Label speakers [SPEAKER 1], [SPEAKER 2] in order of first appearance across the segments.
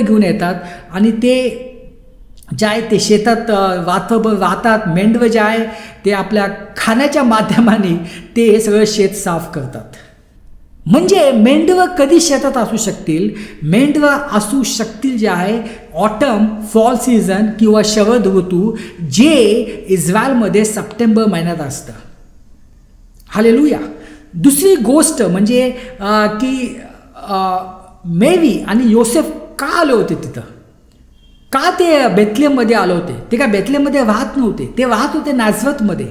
[SPEAKER 1] घेऊन येतात. आणि ते जे आहे ते शेतात वाथ वाहतात मेंढवं जे आहे ते आपल्या खाण्याच्या माध्यमाने ते हे सगळं शेत साफ करतात. म्हणजे मेंढवं कधी शेतात असू शकतील? मेंढवं असू शकतील जे आहे ऑटम फॉल सीझन किंवा शरद ऋतू जे इस्रायलमध्ये सप्टेंबर महिन्यात असतं. हालेलुया. दुसरी गोष्ट म्हणजे की मेवी आणि योसेफ का आले होते तिथं? का ते बेथलेममध्ये आले होते? ते काय बेथलेममध्ये वाहत नव्हते? ते वाहत होते नाझरतमध्ये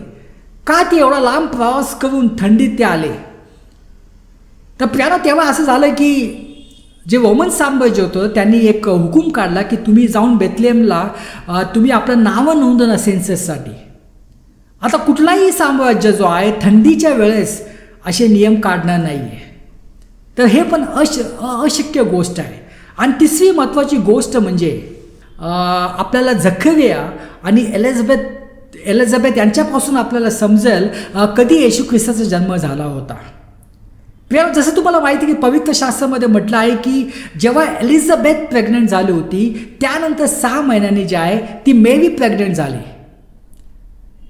[SPEAKER 1] का ते एवढा लांब प्रवास करून थंडीत ते आले? तर प्यारा तेव्हा असं झालं की जे वमन साम्राज्य होतं त्यांनी एक हुकूम काढला की तुम्ही जाऊन बेथलेमला तुम्ही आपलं नावं नोंदवणं सेन्सससाठी. आता कुठलाही साम्राज्य जो आहे थंडीच्या वेळेस असे नियम काढणार नाही आहे तर हे पण अश अशक्य गोष्ट आहे. आणि तिसरी महत्त्वाची गोष्ट म्हणजे आपल्याला झखरिया आणि एलिझाबेथ एलिझाबेथ यांच्यापासून आपल्याला समजेल कधी येशू ख्रिस्ताचा जन्म झाला होता. प्रिया जसं तुम्हाला माहिती आहे की पवित्र शास्त्रामध्ये म्हटलं आहे की जेव्हा एलिझाबेथ प्रेग्नंट झाली होती त्यानंतर सहा महिन्यांनी जी आहे ती मेवी प्रेग्नंट झाली.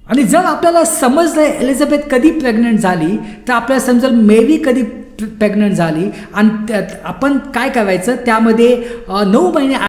[SPEAKER 1] आणि जर आपल्याला समजलं एलिझाबेथ कधी प्रेग्नंट झाली तर आपल्याला समजेल मेवी कधी प्रेग्नंट झाली. आणि त्यात आपण काय करायचं? त्यामध्ये नऊ महिने